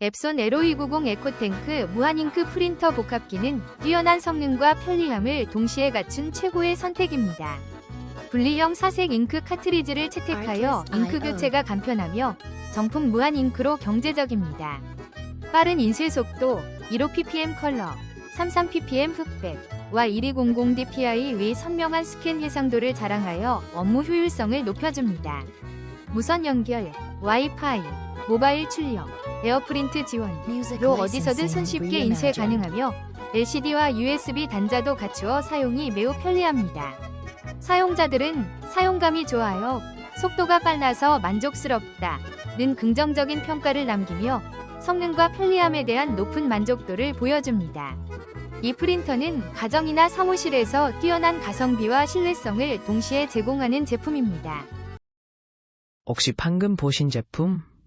앱손 LO290 에코탱크 무한잉크 프린터 복합기는 뛰어난 성능과 편리함을 동시에 갖춘 최고의 선택입니다. 분리형 사색 잉크 카트리지를 채택하여 잉크 교체가 간편하며 정품 무한 잉크로 경제적입니다. 빠른 인쇄 속도, 15ppm 컬러, 33ppm 흑백, 와 1200 dpi 위 선명한 스캔 해상도를 자랑하여 업무 효율성을 높여줍니다. 무선 연결, 와이파이, 모바일 출력, 에어프린트 지원로 어디서든 손쉽게 인쇄 가능하며 LCD와 USB 단자도 갖추어 사용이 매우 편리합니다. 사용자들은 사용감이 좋아요, 속도가 빨라서 만족스럽다 는 긍정적인 평가를 남기며 성능과 편리함에 대한 높은 만족도를 보여줍니다. 이 프린터는 가정이나 사무실에서 뛰어난 가성비와 신뢰성을 동시에 제공하는 제품입니다. 혹시 방금 보신 제품